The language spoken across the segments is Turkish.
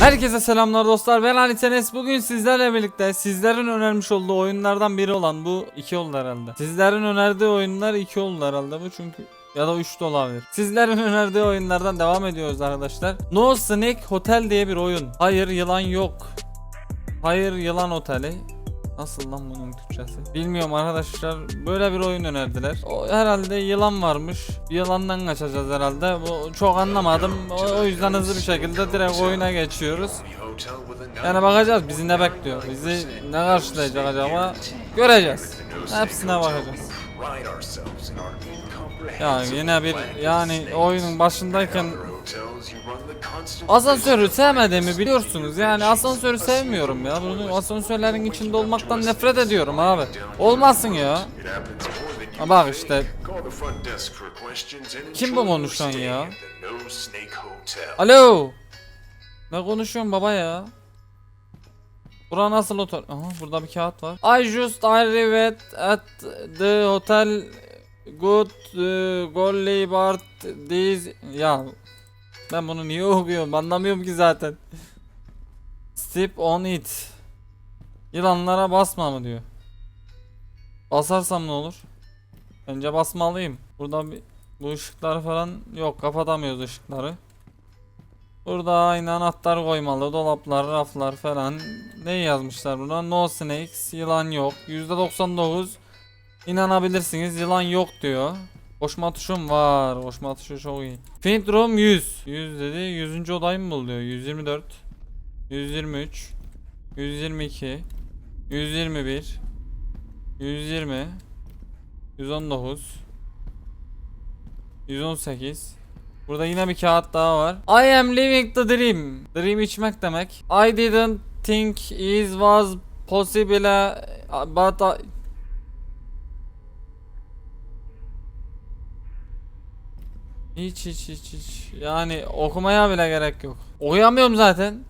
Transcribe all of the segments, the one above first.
Herkese selamlar dostlar ben Ali Tenes bugün sizlerle birlikte sizlerin önermiş olduğu oyunlardan biri olan bu iki oldu herhalde Sizlerin önerdiği oyunlar iki oldu herhalde bu çünkü ya da 3 de olabilir. Sizlerin önerdiği oyunlardan devam ediyoruz arkadaşlar. No Snake Hotel diye bir oyun. Hayır yılan yok. Hayır yılan oteli. Nasıl lan bunun Türkçesi? Bilmiyorum arkadaşlar. Böyle bir oyun önerdiler. O herhalde yılan varmış. Yılandan kaçacağız herhalde. Bu çok anlamadım. O, o yüzden hızlı bir şekilde direkt oyuna geçiyoruz. Yani bakacağız bizi ne bekliyor. Bizi ne karşılayacak acaba? Göreceğiz. Hepsine bakacağız. Ya yine bir yani oyunun başındayken Asansörü sevmediğimi biliyorsunuz. Yani asansörü sevmiyorum ya. Bunu asansörlerin içinde olmaktan nefret ediyorum abi. Olmasın ya. Ha bak işte. Kim bu konuşan ya? Alo. Ne konuşuyorsun baba ya? Bura nasıl otel? Aha burada bir kağıt var. I just arrived at the hotel good uh, golly bart this ya ben bunu niye okuyorum anlamıyorum ki zaten. Step on it. Yılanlara basma mı diyor. Basarsam ne olur? Önce basmalıyım. Burada bir bu ışıklar falan yok kapatamıyoruz ışıkları. Burada aynı anahtar koymalı dolaplar raflar falan ne yazmışlar buna no snakes yılan yok %99 inanabilirsiniz yılan yok diyor Koşma tuşum var. Koşma tuşu çok iyi. Paint room 100 100 dedi. 100. odayı mı buluyor 124 123 122 121 120 119 118 Burada yine bir kağıt daha var. I am living the dream. Dream içmek demek. I didn't think it was possible but I... Hiç hiç hiç hiç. Yani okumaya bile gerek yok. Okuyamıyorum zaten.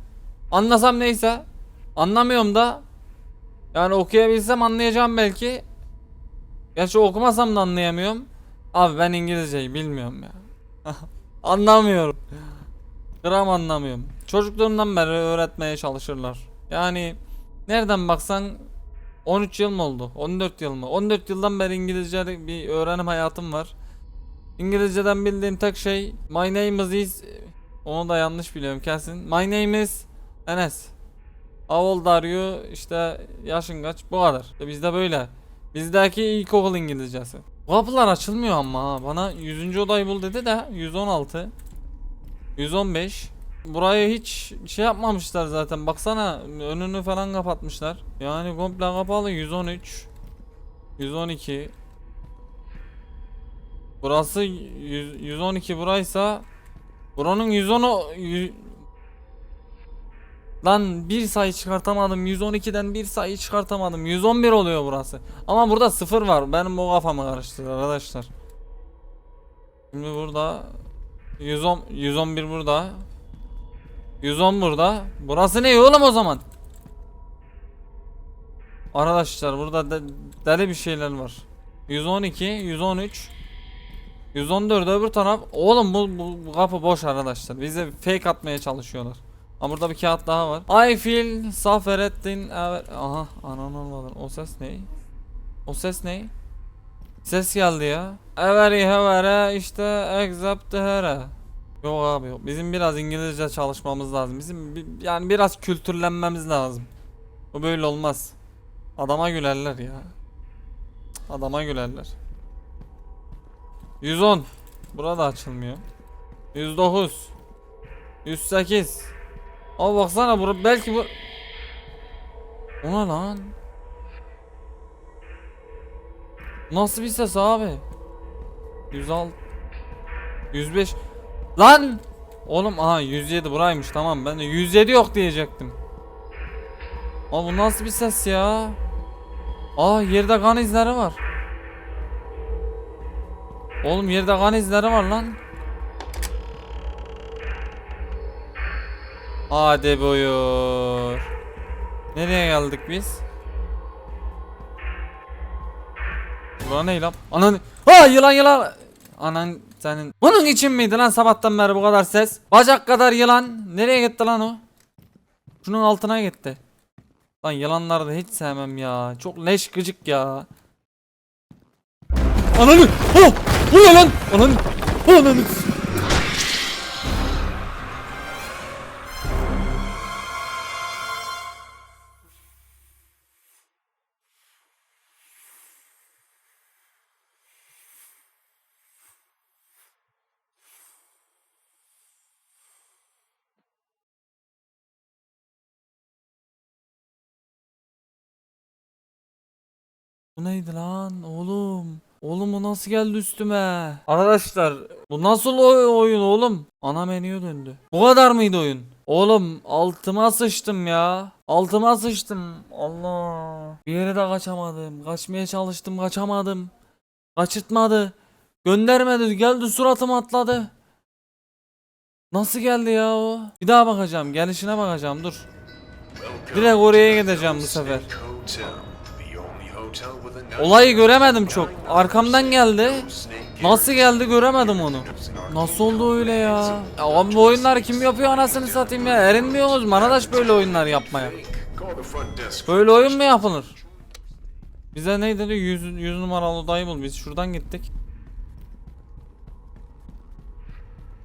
Anlasam neyse. Anlamıyorum da. Yani okuyabilsem anlayacağım belki. Gerçi okumasam da anlayamıyorum. Abi ben İngilizceyi bilmiyorum ya. Anlamıyorum. Gram anlamıyorum. Çocukluğumdan beri öğretmeye çalışırlar. Yani nereden baksan 13 yıl mı oldu? 14 yıl mı? 14 yıldan beri İngilizce bir öğrenim hayatım var. İngilizceden bildiğim tek şey My name is onu da yanlış biliyorum kesin. My name is Enes. How old are you? İşte yaşın kaç? Bu kadar. İşte bizde böyle. Bizdeki ilkokul İngilizcesi. Kapılar açılmıyor ama. Bana 100. odayı bul dedi de 116 115 Burayı hiç şey yapmamışlar zaten. Baksana önünü falan kapatmışlar. Yani komple kapalı 113 112 Burası 100, 112 buraysa buranın 110 o- yü- Lan bir sayı çıkartamadım 112'den bir sayı çıkartamadım. 111 oluyor burası. Ama burada sıfır var. Benim o kafamı karıştırdı arkadaşlar. Şimdi burada 110 111 burada. 110 burada. Burası ne oğlum o zaman? Arkadaşlar burada de, deli bir şeyler var. 112 113 114 öbür taraf Oğlum bu, bu, bu kapı boş arkadaşlar bize fake atmaya çalışıyorlar Aa burada bir kağıt daha var. I feel Saferettin evet. Aha anan olmadan. O ses ne? O ses ne? Ses geldi ya. Everi hevere işte accept here. Yok abi yok. Bizim biraz İngilizce çalışmamız lazım. Bizim bi- yani biraz kültürlenmemiz lazım. Bu böyle olmaz. Adama gülerler ya. Adama gülerler. 110. Burada açılmıyor. 109. 108. Abi baksana bura belki bu O ne lan? Nasıl bir ses abi? 106 105 Lan! Oğlum aha 107 buraymış tamam ben de 107 yok diyecektim. Abi bu nasıl bir ses ya? Aa yerde kan izleri var. Oğlum yerde kan izleri var lan. Hadi buyur. Nereye geldik biz? Bura ne lan? Anan... Ha yılan yılan! Anan senin... Bunun için miydi lan sabahtan beri bu kadar ses? Bacak kadar yılan. Nereye gitti lan o? Şunun altına gitti. Lan yılanları da hiç sevmem ya. Çok leş gıcık ya. Ananı! Oh! Bu ne lan? Ananı! Ananı! Bu neydi lan oğlum? Oğlum bu nasıl geldi üstüme? Arkadaşlar bu nasıl oy- oyun oğlum? Ana menüye döndü. Bu kadar mıydı oyun? Oğlum altıma sıçtım ya. Altıma sıçtım. Allah. Bir yere de kaçamadım. Kaçmaya çalıştım kaçamadım. Kaçırtmadı. Göndermedi. Geldi suratıma atladı. Nasıl geldi ya o? Bir daha bakacağım. Gelişine bakacağım. Dur. Direkt oraya gideceğim bu sefer. Olayı göremedim çok. Arkamdan geldi. Nasıl geldi göremedim onu. Nasıl oldu öyle ya? Ya oğlum bu oyunları kim yapıyor anasını satayım ya? Erinmiyorsunuz mu arkadaş böyle oyunlar yapmaya? Böyle oyun mu yapılır? Bize ne dedi? 100, 100 numaralı odayı bul. Biz şuradan gittik.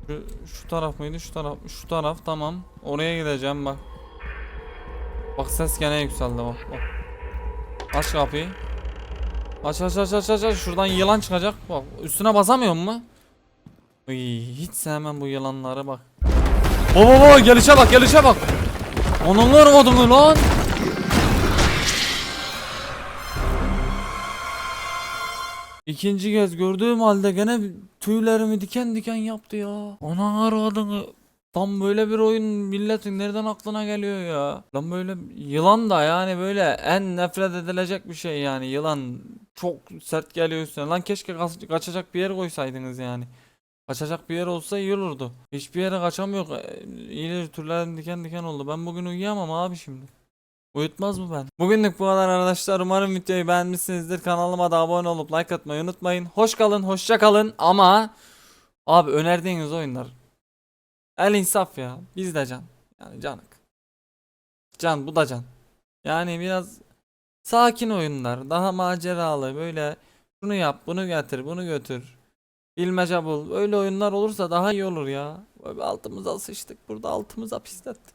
Şu, şu taraf mıydı? Şu taraf. Şu taraf tamam. Oraya gideceğim bak. Bak ses gene yükseldi bak. bak. Aç kapıyı. Aç aç aç aç aç aç. Şuradan yılan çıkacak. Bak üstüne basamıyor mu? Uy, hiç sevmem bu yılanları bak. Baba baba gelişe bak gelişe bak. Onun vurmadı lan? İkinci kez gördüğüm halde gene tüylerimi diken diken yaptı ya. Ana aradığını Tam böyle bir oyun milletin nereden aklına geliyor ya? Lan böyle yılan da yani böyle en nefret edilecek bir şey yani yılan çok sert geliyor üstüne. Lan keşke kaç- kaçacak bir yer koysaydınız yani. Kaçacak bir yer olsa iyi olurdu. Hiçbir yere kaçamıyor. E, İyileri türlerim diken diken oldu. Ben bugün uyuyamam abi şimdi. Uyutmaz mı ben? Bugünlük bu kadar arkadaşlar. Umarım videoyu beğenmişsinizdir. Kanalıma da abone olup like atmayı unutmayın. Hoş kalın, hoşça kalın ama abi önerdiğiniz oyunlar El insaf ya. Biz de can. Yani canık. Can bu da can. Yani biraz sakin oyunlar. Daha maceralı böyle şunu yap bunu getir bunu götür. Bilmece bul. Öyle oyunlar olursa daha iyi olur ya. Böyle altımıza sıçtık burada altımıza pislettik.